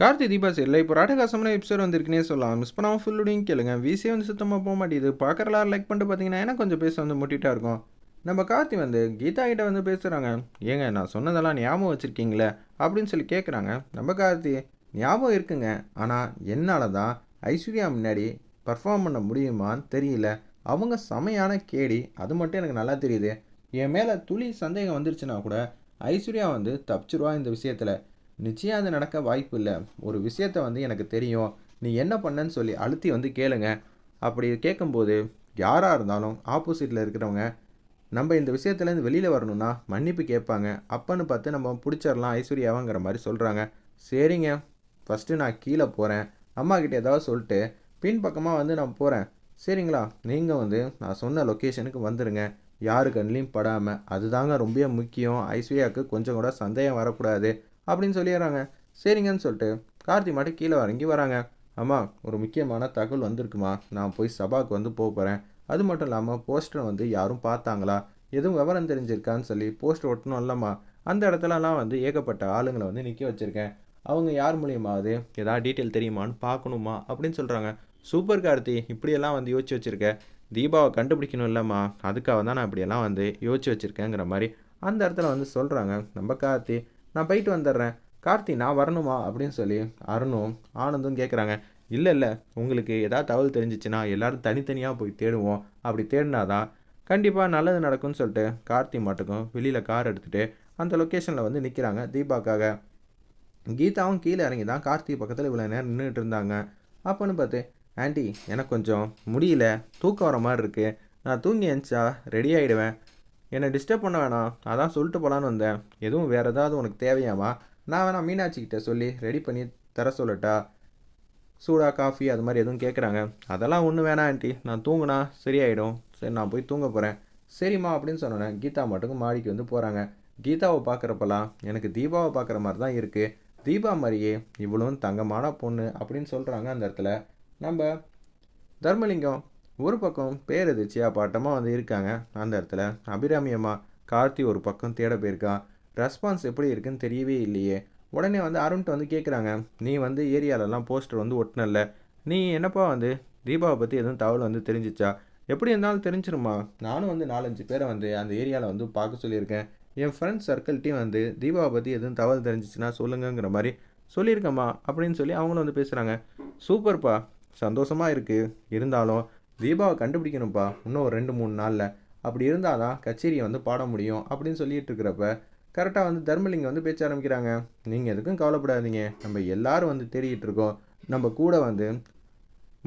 கார்த்தி தீபா சரியில்லை இப்போ ராட்டகாசமான எபிசோட் வந்திருக்குனே சொல்லலாம். மிஸ் பண்ணாமல் ஃபுல்லுடையும் கேளுங்க. விசியே வந்து சுத்தமாக போக மாட்டேங்குது. பார்க்குறலாம் லைக் பண்ணிட்டு பார்த்தீங்கன்னா ஏன்னா கொஞ்சம் பேச வந்து முட்டிட்டா இருக்கும். நம்ம கார்த்தி வந்து கீதா கிட்ட வந்து பேசுகிறாங்க ஏங்க நான் சொன்னதெல்லாம் ஞாபகம் வச்சுருக்கீங்களே? அப்படின்னு சொல்லி கேட்குறாங்க நம்ம கார்த்தி ஞாபகம் இருக்குங்க. ஆனால் என்னால் தான் ஐஸ்வர்யா முன்னாடி பர்ஃபார்ம் பண்ண முடியுமான்னு தெரியல. அவங்க செமையான கேடி. அது மட்டும் எனக்கு நல்லா தெரியுது. என் மேலே துளி சந்தேகம் வந்துருச்சுன்னா கூட ஐஸ்வர்யா வந்து தப்பிச்சிருவா இந்த விஷயத்தில். நிச்சயம் அது நடக்க வாய்ப்பு இல்லை. ஒரு விஷயத்த வந்து எனக்கு தெரியும். நீ என்ன பண்ணன்னு சொல்லி அழுத்தி வந்து கேளுங்க. அப்படி கேட்கும்போது யாராக இருந்தாலும் ஆப்போசிட்டில் இருக்கிறவங்க நம்ம இந்த விஷயத்துலேருந்து வெளியில் வரணும்னா மன்னிப்பு கேட்பாங்க. அப்பன்னு பார்த்து நம்ம பிடிச்சிடலாம் ஐஸ்வர்யாவாங்கிற மாதிரி சொல்கிறாங்க சரிங்க. ஃபஸ்ட்டு நான் கீழே போகிறேன் அம்மாக்கிட்ட ஏதாவது சொல்லிட்டு பின் பக்கமாக வந்து நான் போகிறேன் சரிங்களா? நீங்கள் வந்து நான் சொன்ன லொக்கேஷனுக்கு வந்துடுங்க யாரு கண்ணிலையும் படாமல் அதுதாங்க ரொம்ப முக்கியம். ஐஸ்வர்யாவுக்கு கொஞ்சம் கூட சந்தேகம் வரக்கூடாது. அப்படின்னு சொல்லிடுறாங்க. சரிங்கன்னு சொல்லிட்டு கார்த்தி மட்டும் கீழே இறங்கி வராங்க. அம்மா ஒரு முக்கியமான தகவல் வந்திருக்குமா? நான் போய் சபாவுக்கு வந்து போக போகிறேன் அது மட்டும் இல்லாமல் போஸ்டர் வந்து யாரும் பார்த்தாங்களா? எதுவும் விவரம் தெரிஞ்சிருக்கான்னு சொல்லி போஸ்டர் ஒட்டணும் இல்லைம்மா. அந்த இடத்துலலாம் வந்து ஏகப்பட்ட ஆளுங்களை வந்து நிற்க வச்சுருக்கேன். அவங்க யார் மூலியமாவது ஏதாவது டீட்டெயில் தெரியுமான்னு பார்க்கணுமா? அப்படின்னு சொல்கிறாங்க சூப்பர் கார்த்தி இப்படியெல்லாம் வந்து யோசிச்சு வச்சுருக்கேன் தீபாவை கண்டுபிடிக்கணும் இல்லைம்மா. அதுக்காக தான் நான் இப்படியெல்லாம் வந்து யோசிச்சு வச்சுருக்கேங்கிற மாதிரி அந்த இடத்துல வந்து சொல்கிறாங்க நம்ம கார்த்தி நான் போயிட்டு வந்துடுறேன். கார்த்தி நான் வரணுமா? அப்படின்னு சொல்லி அருணும் ஆனந்தும் கேட்குறாங்க இல்லை இல்லை உங்களுக்கு ஏதாவது தகவல் தெரிஞ்சிச்சுன்னா எல்லாரும் தனித்தனியாக போய் தேடுவோம். அப்படி தேடினாதான் கண்டிப்பாக நல்லது நடக்கும்னு சொல்லிட்டு கார்த்தி மாட்டுக்கும் வெளியில் கார் எடுத்துகிட்டு அந்த லொக்கேஷனில் வந்து நிற்கிறாங்க தீபாக்காக. கீதாவும் கீழே இறங்கி தான் கார்த்தி பக்கத்தில் இவ்வளோ நேரம் நின்றுட்டு இருந்தாங்க. அப்போன்னு பார்த்து ஆண்டி எனக்கு கொஞ்சம் முடியல. தூக்கம் வர மாதிரி இருக்குது நான் தூங்கி எழுந்துச்சா ரெடி ஆகிடுவேன் என்னை டிஸ்டர்ப் பண்ண வேணாம். அதான் சொல்லிட்டு போகலான்னு வந்தேன். எதுவும் வேறு ஏதாவது உனக்கு தேவையாமா நான் வேணா மீனாட்சிக்கிட்ட சொல்லி ரெடி பண்ணி தர சொல்லட்டா? சூடா காஃபி அது மாதிரி எதுவும் கேட்குறாங்க அதெல்லாம் ஒன்றும் வேணாம் ஆண்டி நான் தூங்கினா சரியாயிடும். சரி நான் போய் தூங்க போகிறேன் சரிம்மா அப்படின்னு சொன்னோன்னே கீதா மட்டுக்கும் மாடிக்கு வந்து போகிறாங்க கீதாவை பார்க்குறப்பெல்லாம் எனக்கு தீபாவை பார்க்குற மாதிரி தான் இருக்குது தீபா மாதிரியே இவ்வளோ தங்கமான பொண்ணு அப்படின்னு சொல்கிறாங்க அந்த இடத்துல. நம்ம தர்மலிங்கம் ஒரு பக்கம் பேரதிர்ச்சியாக பாட்டமாக வந்து இருக்காங்க அந்த இடத்துல. அபிராமியம்மா கார்த்தி ஒரு பக்கம் தேட போயிருக்கான் ரெஸ்பான்ஸ் எப்படி இருக்குன்னு தெரியவே இல்லையே. உடனே வந்து அருண்கிட்ட வந்து கேட்குறாங்க நீ வந்து ஏரியாலெலாம் போஸ்டர் வந்து ஒட்டினல நீ என்னப்பா வந்து தீபாவை பற்றி எதுவும் தகவல் வந்து தெரிஞ்சிச்சா? எப்படி இருந்தாலும் தெரிஞ்சிருமா நானும் வந்து நாலஞ்சு பேரை வந்து அந்த ஏரியாவில் வந்து பார்க்க சொல்லியிருக்கேன். என் ஃப்ரெண்ட்ஸ் சர்க்கிள்கிட்டையும் வந்து தீபாவை பற்றி எதுவும் தகவல் தெரிஞ்சிச்சுன்னா சொல்லுங்கங்கிற மாதிரி சொல்லியிருக்கம்மா அப்படின்னு சொல்லி அவங்களும் வந்து பேசுகிறாங்க சூப்பர்ப்பா. சந்தோஷமாக இருக்குது இருந்தாலும் தீபாவை கண்டுபிடிக்கணும்ப்பா இன்னும் ஒரு ரெண்டு மூணு நாளில். அப்படி இருந்தால் தான் கச்சேரியை வந்து பாட முடியும் அப்படின்னு சொல்லிட்டு இருக்கிறப்ப கரெக்டாக வந்து தர்மலிங்கம் வந்து பேச்ச ஆரம்பிக்கிறாங்க. நீங்கள் எதுக்கும் கவலைப்படாதீங்க. நம்ம எல்லாரும் வந்து தேடிட்டு இருக்கோம். நம்ம கூட வந்து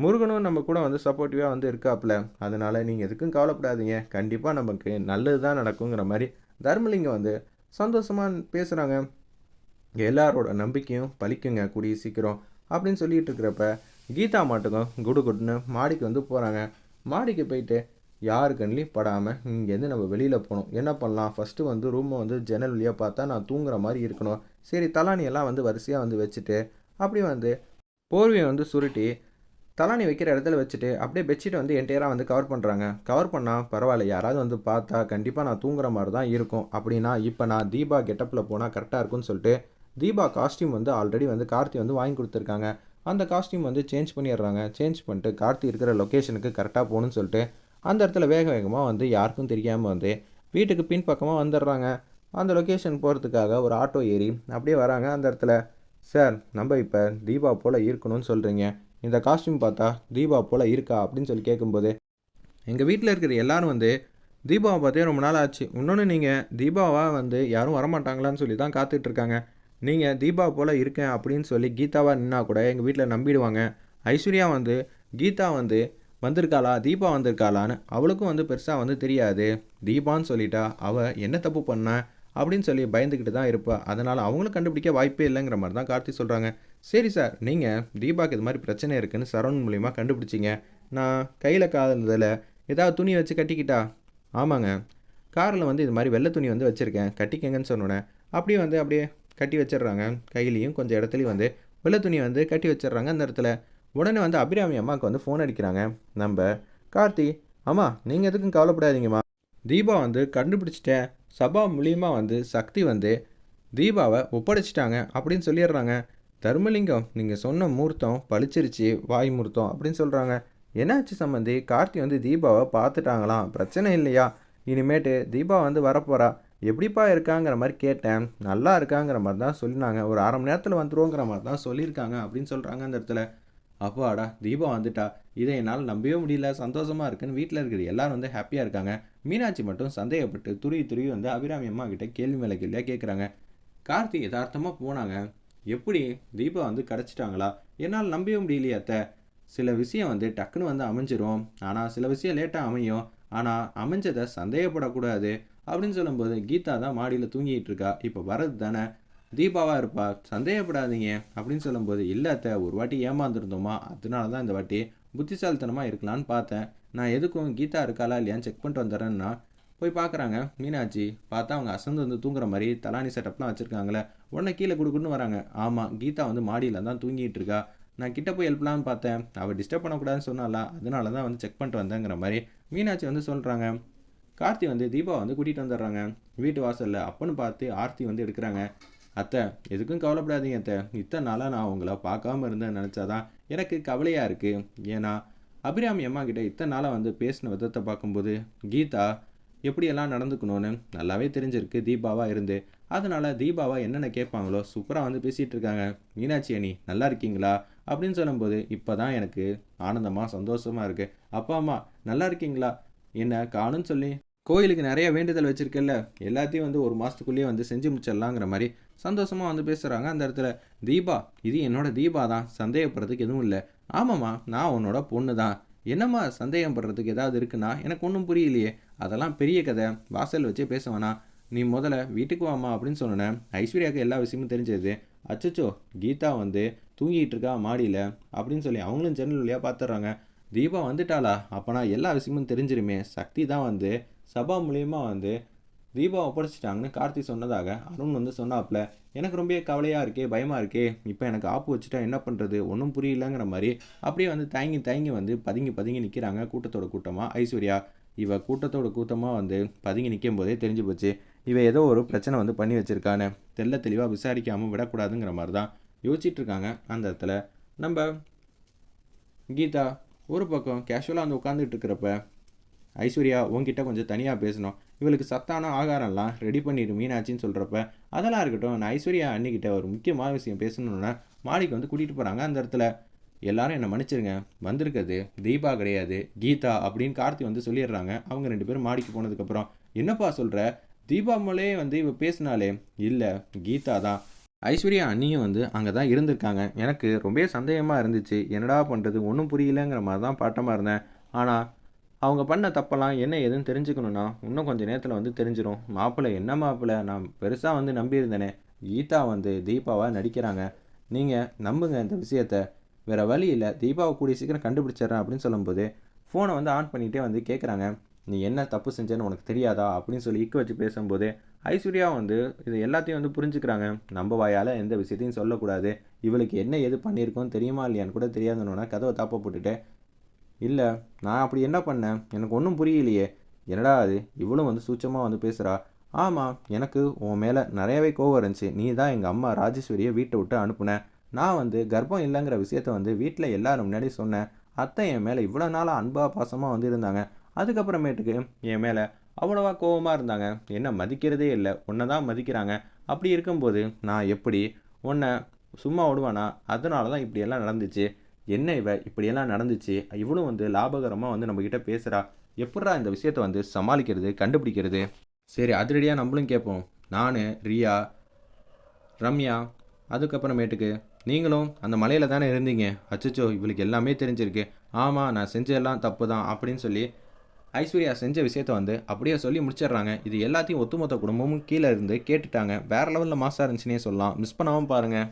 முருகனும் நம்ம கூட வந்து சப்போர்ட்டிவாக வந்து இருக்காப்புல. அதனால் நீங்கள் எதுக்கும் கவலைப்படாதீங்க. கண்டிப்பாக நமக்கு நல்லது தான் நடக்குங்கிற மாதிரி தர்மலிங்கம் வந்து சந்தோஷமாக பேசுகிறாங்க எல்லாரோட நம்பிக்கையும் பழிக்குங்க கூடிய சீக்கிரம் அப்படின்னு சொல்லிட்டு இருக்கிறப்ப கீதா மாட்டுக்கும் குடு குடுன்னு மாடிக்கு வந்து போகிறாங்க மாடிக்கு போயிட்டு யாரு கண்ணிலையும் படாமல் இங்கேருந்து நம்ம வெளியில் போகணும். என்ன பண்ணலாம்? ஃபஸ்ட்டு வந்து ரூமை வந்து ஜன்னல் வழியாக பார்த்தா நான் தூங்குற மாதிரி இருக்கணும். சரி தலானியெல்லாம் வந்து வரிசையாக வந்து வச்சுட்டு அப்படி வந்து போர்வையை வந்து சுருட்டி தலானி வைக்கிற இடத்துல வச்சுட்டு அப்படியே பெட்ஷீட்டை வந்து என்டையராக வந்து கவர் பண்ணுறாங்க கவர் பண்ணால் பரவாயில்ல யாராவது வந்து பார்த்தா கண்டிப்பாக நான் தூங்குற மாதிரி தான் இருக்கும். அப்படின்னா இப்போ நான் தீபா கெட்டப்பில் போனால் கரெக்டாக இருக்கும்னு சொல்லிட்டு தீபா காஸ்டியூம் வந்து ஆல்ரெடி வந்து கார்த்தி வந்து வாங்கி கொடுத்துருக்காங்க. அந்த காஸ்டியூம் வந்து சேஞ்ச் பண்ணிடுறாங்க. சேஞ்ச் பண்ணிட்டு கார்த்தி இருக்கிற லொக்கேஷனுக்கு கரெக்டாக போகணும்னு சொல்லிட்டு அந்த இடத்துல வேக வேகமாக வந்து யாருக்கும் தெரியாமல் வந்து வீட்டுக்கு பின்பக்கமாக வந்துடுறாங்க. அந்த லொக்கேஷன் போகிறதுக்காக ஒரு ஆட்டோ ஏறி அப்படியே வராங்க. அந்த இடத்துல சார் நம்ம இப்போ தீபா போல் இருக்கணும்னு சொல்கிறீங்க இந்த காஸ்டியூம் பார்த்தா தீபா போல் இருக்கா? அப்படின்னு சொல்லி கேட்கும்போது எங்கள் வீட்டில் இருக்கிற எல்லாரும் வந்து தீபாவை பார்த்தே ரொம்ப நாள் ஆச்சு. இன்னொன்று நீங்கள் தீபாவாக வந்து யாரும் வரமாட்டாங்களான்னு சொல்லி தான் காத்துட்ருக்காங்க நீங்கள் தீபா போல் இருக்கேன் அப்படின்னு சொல்லி கீதாவாக நின்னா கூட எங்கள் வீட்டில் நம்பிடுவாங்க. ஐஸ்வர்யா வந்து கீதா வந்து வந்திருக்காளா? தீபா வந்திருக்காளான்னு அவளுக்கும் வந்து பெருசாக வந்து தெரியாது. தீபான்னு சொல்லிட்டா அவள் என்ன தப்பு பண்ண? அப்படின்னு சொல்லி பயந்துக்கிட்டு தான் இருப்பா. அதனால் அவங்களும் கண்டுபிடிக்க வாய்ப்பே இல்லைங்கிற மாதிரி தான் கார்த்தி சொல்கிறாங்க சரி சார் நீங்கள் தீபாக்கு இது மாதிரி பிரச்சனை இருக்குதுன்னு சரவணன் மூலிமா கண்டுபிடிச்சிங்க. நான் கையில் காதலில் ஏதாவது துணி வச்சு கட்டிக்கிட்டா? ஆமாங்க. காரில் வந்து இது மாதிரி வெள்ளை துணி வந்து வச்சுருக்கேன். கட்டிக்கங்கன்னு சொன்னோன்னே அப்படியே வந்து அப்படியே கட்டி வச்சிடுறாங்க. கையிலையும் கொஞ்சம் இடத்துலையும் வந்து வெள்ளை துணி வந்து கட்டி வச்சிடுறாங்க. அந்த இடத்துல உடனே வந்து அபிராமி அம்மாவுக்கு வந்து ஃபோன் அடிக்கிறாங்க. நம்ம கார்த்தி அம்மா நீங்கள் எதுக்கும் கவலைப்படாதீங்கம்மா. தீபா வந்து கண்டுபிடிச்சிட்டேன். சபா மூலியமாக வந்து சக்தி வந்து தீபாவை ஒப்படைச்சிட்டாங்க அப்படின்னு சொல்லிடுறாங்க. தர்மலிங்கம் நீங்கள் சொன்ன மூர்த்தம் பளிச்சிருச்சு வாய் மூர்த்தம் அப்படின்னு சொல்கிறாங்க என்னாச்சு சம்மந்தி கார்த்தி வந்து தீபாவை பார்த்துட்டாங்களாம். பிரச்சனை இல்லையா? இனிமேட்டு தீபா வந்து வரப்போகிறா எப்படிப்பா இருக்காங்கிற மாதிரி கேட்டேன். நல்லா இருக்காங்கிற மாதிரி தான் சொல்லினாங்க. ஒரு அரை மணி நேரத்தில் வந்துருவோங்கிற மாதிரி தான் சொல்லியிருக்காங்க அப்படின்னு சொல்கிறாங்க அந்த இடத்துல. அப்பாடா தீபம் வந்துட்டா. இதை என்னால் நம்பவே முடியல. சந்தோஷமாக இருக்குன்னு வீட்டில் இருக்கிற எல்லாரும் வந்து ஹாப்பியாக இருக்காங்க. மீனாட்சி மட்டும் சந்தேகப்பட்டு துருவி துருவி வந்து அபிராமி அம்மா கிட்ட கேள்வி மேலே கேள்வியாக கேட்குறாங்க கார்த்தி யதார்த்தமாக போனாங்க. எப்படி? தீபா வந்து கிடச்சிட்டாங்களா என்னால் நம்பவே முடியலையே அத்தை. சில விஷயம் வந்து டக்குன்னு வந்து அமைஞ்சிரும். ஆனால் சில விஷயம் லேட்டாக அமையும். ஆனால் அமைஞ்சதை சந்தேகப்படக்கூடாது. அப்படின்னு சொல்லும்போது கீதா தான் மாடியில் தூங்கிட்டு இருக்கா. இப்போ வரது தானே? தீபாவாக இருப்பா. சந்தேகப்படாதீங்க. அப்படின்னு சொல்லும்போது இல்லாத ஒரு வாட்டி ஏமாந்துருந்தோமா? அதனால தான் இந்த வாட்டி புத்திசாலித்தனமாக இருக்கலான்னு பார்த்தேன். நான் எதுக்கும் கீதா இருக்காளா இல்லையான்னு செக் பண்ணிட்டு வந்துடுறேன்னா போய் பார்க்குறாங்க மீனாட்சி பார்த்தா அவங்க அசந்து வந்து தூங்குற மாதிரி தலானி செட்டப்லாம் வச்சுருக்காங்களே. உடனே கீழே கொடுக்குன்னு வராங்க. ஆமாம் கீதா வந்து மாடியில் தான் தூங்கிட்டு இருக்கா. நான் கிட்ட போய் ஹெல்ப்லான்னு பார்த்தேன். அவள் டிஸ்டர்ப் பண்ணக்கூடாதுன்னு சொன்னால அதனால தான் வந்து செக் பண்ணிட்டு வந்தேங்கிற மாதிரி மீனாட்சி வந்து சொல்கிறாங்க கார்த்தி வந்து தீபா வந்து கூட்டிகிட்டு வந்துடுறாங்க. வீட்டு வாசலில் அப்பன்னு பார்த்து ஆர்த்தி வந்து எடுக்கிறாங்க. அத்தை எதுக்கும் கவலைப்படாதீங்க அத்தை. இத்தனை நாளாக நான் உங்களை பார்க்காம இருந்தேன்னு நினச்சாதான் எனக்கு கவலையாக இருக்குது ஏன்னா அபிராமி அம்மா கிட்ட இத்தனை நாளாக வந்து பேசின விதத்தை பார்க்கும்போது கீதா எப்படியெல்லாம் நடந்துக்கணும்னு நல்லாவே தெரிஞ்சிருக்கு தீபாவாக இருந்து. அதனால் தீபாவாக என்னென்ன கேட்பாங்களோ சூப்பராக வந்து பேசிகிட்டு இருக்காங்க. மீனாட்சி அணி நல்லா இருக்கீங்களா? அப்படின்னு சொல்லும்போது இப்போ தான் எனக்கு ஆனந்தமாக சந்தோஷமாக இருக்குது அப்பா அம்மா நல்லா இருக்கீங்களா? என்ன காணும்னு சொல்லி? கோயிலுக்கு நிறைய வேண்டுதல் வச்சுருக்கல எல்லாத்தையும் வந்து ஒரு மாதத்துக்குள்ளேயே வந்து செஞ்சு முடிச்சிடலாங்கிற மாதிரி சந்தோஷமாக வந்து பேசுகிறாங்க அந்த இடத்துல. தீபா இது என்னோட தீபா தான் சந்தேகப்படுறதுக்கு எதுவும் இல்லை. ஆமாம்மா நான் உன்னோட பொண்ணு தான் என்னம்மா சந்தேகம் படுறதுக்கு ஏதாவது இருக்குன்னா எனக்கு ஒன்றும் புரியலையே. அதெல்லாம் பெரிய கதை. வாசல் வச்சே பேச வேணாம். நீ முதல்ல வீட்டுக்கு வாமா அப்படின்னு சொன்னேன் ஐஸ்வர்யாவுக்கு எல்லா விஷயமும் தெரிஞ்சது. அச்சச்சோ கீதா வந்து தூங்கிட்டு இருக்கா மாடியில் அப்படின்னு சொல்லி அவங்களும் ஜன்னல் வழியாக பார்த்துட்றாங்க தீபா வந்துட்டாளா? அப்போனா எல்லா விஷயமும் தெரிஞ்சிருமே. சக்தி தான் வந்து சபா மூலியமா வந்து தீபா ஒப்படைச்சிட்டாங்கன்னு கார்த்தி சொன்னதாக அருண் வந்து சொன்னாப்புல எனக்கு ரொம்ப கவலையாக இருக்கே பயமாக இருக்கே. இப்போ எனக்கு ஆப்பு வச்சுட்டா என்ன பண்ணுறது ஒன்றும் புரியலங்கிற மாதிரி அப்படியே வந்து தயங்கி தயங்கி வந்து பதுங்கி பதுங்கி நிற்கிறாங்க கூட்டத்தோட கூட்டமாக ஐஸ்வர்யா இவ கூட்டத்தோட கூட்டமாக வந்து பதுங்கி நிற்கும் போதே தெரிஞ்சு போச்சு. இவ ஏதோ ஒரு பிரச்சனை வந்து பண்ணி வச்சுருக்கானு தெல்ல தெளிவாக விசாரிக்காமல் விடக்கூடாதுங்கிற மாதிரி தான் யோசிச்சுட்ருக்காங்க அந்த இடத்துல. நம்ம கீதா ஒரு பக்கம் கேஷுவலாக வந்து உட்காந்துட்டு இருக்கிறப்ப ஐஸ்வர்யா உங்ககிட்ட கொஞ்சம் தனியாக பேசணும். இவளுக்கு சத்தான ஆகாரம்லாம் ரெடி பண்ணிடு மீனாச்சின்னு சொல்கிறப்ப அதெல்லாம் இருக்கட்டும் நான் ஐஸ்வர்யா அன்னிக்கிட்ட ஒரு முக்கியமான விஷயம் பேசணுன்னா மாடிக்கு வந்து கூட்டிகிட்டு போகிறாங்க அந்த இடத்துல. எல்லாரும் என்னை மன்னிச்சிருங்க வந்திருக்கிறது தீபா கிடையாது கீதா அப்படின்னு கார்த்தி வந்து சொல்லிடுறாங்க. அவங்க ரெண்டு பேரும் மாடிக்கு போனதுக்கப்புறம் என்னப்பா சொல்கிற தீபா மேலே வந்து இவ பேசினாலே இல்லை கீதா தான். ஐஸ்வர்யா அண்ணியும் வந்து அங்கே தான் இருந்திருக்காங்க. எனக்கு ரொம்ப சந்தேகமாக இருந்துச்சு. என்னடா பண்ணுறது ஒன்றும் புரியலங்கிற மாதிரி தான் பாட்டமாக இருந்தேன். ஆனால் அவங்க பண்ண தப்பெல்லாம் என்ன ஏதுன்னு தெரிஞ்சுக்கணுன்னா இன்னும் கொஞ்சம் நேரத்தில் வந்து தெரிஞ்சிடும் மாப்பிள்ளை என்ன மாப்பிள்ளை? நான் பெருசாக வந்து நம்பியிருந்தேனே. கீதா வந்து தீபாவாக நடிக்கிறாங்க. நீங்கள் நம்புங்க இந்த விஷயத்த. வேறு வழி இல்லை. தீபாவை கூடிய சீக்கிரம் கண்டுபிடிச்சிட்றேன் அப்படின்னு சொல்லும்போது ஃபோனை வந்து ஆன் பண்ணிகிட்டே வந்து கேட்குறாங்க நீ என்ன தப்பு செஞ்சேன்னு உனக்கு தெரியாதா? அப்படின்னு சொல்லி இக்கு வச்சு பேசும்போது ஐஸ்வர்யா வந்து இது எல்லாத்தையும் வந்து புரிஞ்சுக்கிறாங்க. நம்ம வாயால் எந்த விஷயத்தையும் சொல்லக்கூடாது. இவளுக்கு என்ன எது பண்ணியிருக்கோன்னு தெரியுமா இல்லையான்னு கூட தெரியாதுன்னு கதவை தாப்ப போட்டுட்டு இல்லை நான் அப்படி என்ன பண்ணேன்? எனக்கு ஒன்றும் புரியலையே. என்னடா அது? இவளும் வந்து சூச்சமாக வந்து பேசுகிறா ஆமாம் எனக்கு உன் மேலே நிறையவே கோவம் இருந்துச்சு. நீ தான் எங்கள் அம்மா ராஜேஸ்வரியை வீட்டை விட்டு அனுப்புனேன் நான் வந்து கர்ப்பம் இல்லைங்கிற விஷயத்த வந்து வீட்டில் எல்லாரும் முன்னாடி சொன்னேன். அத்தை என் மேலே இவ்வளோ நாளாக அன்பா பாசமாக வந்து இருந்தாங்க. அதுக்கப்புறமேட்டுக்கு என் மேலே அவ்வளோவா கோவமாக இருந்தாங்க. என்ன மதிக்கிறதே இல்லை. உன்னை தான் மதிக்கிறாங்க. அப்படி இருக்கும்போது நான் எப்படி உன்னை சும்மா விடுவானா? அதனால தான் இப்படியெல்லாம் நடந்துச்சு. என்ன இவ? இப்படியெல்லாம் நடந்துச்சு. இவளும் வந்து லாபகரமாக வந்து நம்மக்கிட்ட பேசுகிறா எப்பட்றா இந்த விஷயத்த வந்து சமாளிக்கிறது கண்டுபிடிக்கிறது? சரி அதிரடியாக நம்மளும் கேட்போம் நான் ரியா ரம்யா அதுக்கப்புறமேட்டுக்கு நீங்களும் அந்த மலையில் தானே இருந்தீங்க? அச்சச்சோ இவளுக்கு எல்லாமே தெரிஞ்சிருக்கு. ஆமாம் நான் செஞ்சதெல்லாம் தப்பு தான் அப்படின்னு சொல்லி ஐஸ்வர்யா செஞ்ச விஷயத்த வந்து அப்படியே சொல்லி முடிச்சிடுறாங்க. இது எல்லாத்தையும் ஒத்துமொத்த குடும்பமும் கீழே இருந்து கேட்டுட்டாங்க. வேற லெவலில் மாசாக இருந்துச்சுன்னே சொல்லலாம். மிஸ் பண்ணாமல் பாருங்கள்